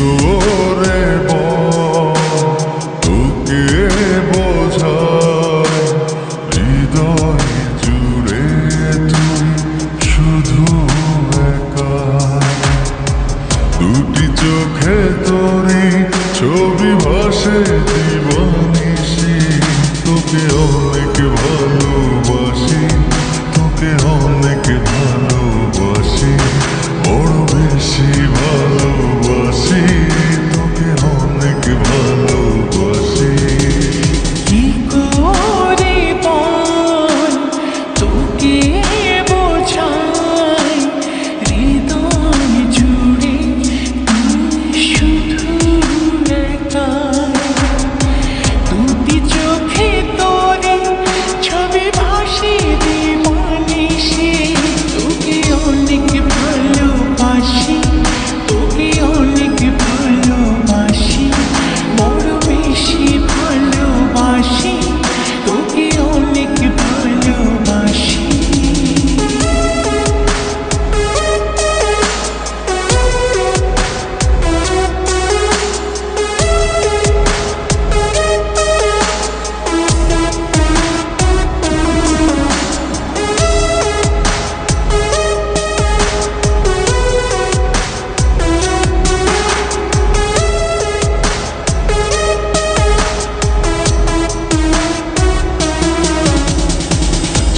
তোরে তোকে বোঝায় হৃদয়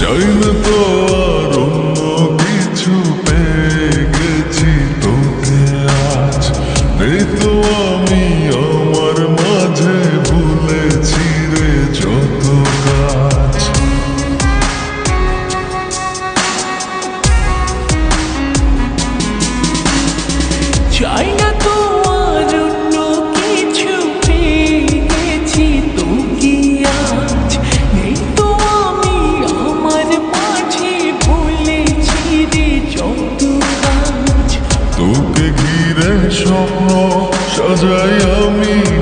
চাই তো আর অন্য কিছু গেছি তোকে আজ নেই তো আমি আমার মাঝে ভুলেছি রে যত কাজ Israel, me.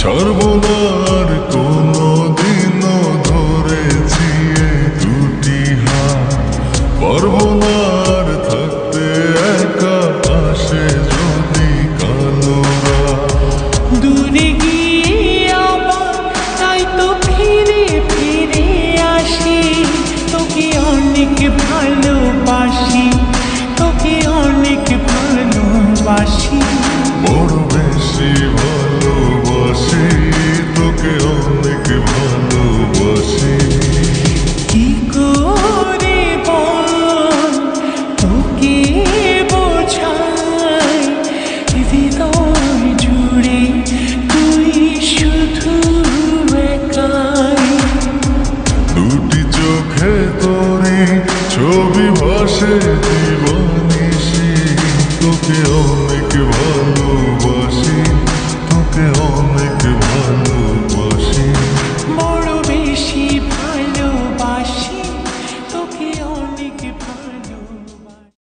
ছাড়ব কোনো দিনও ধরেছি দুটি হাত। পারব 是。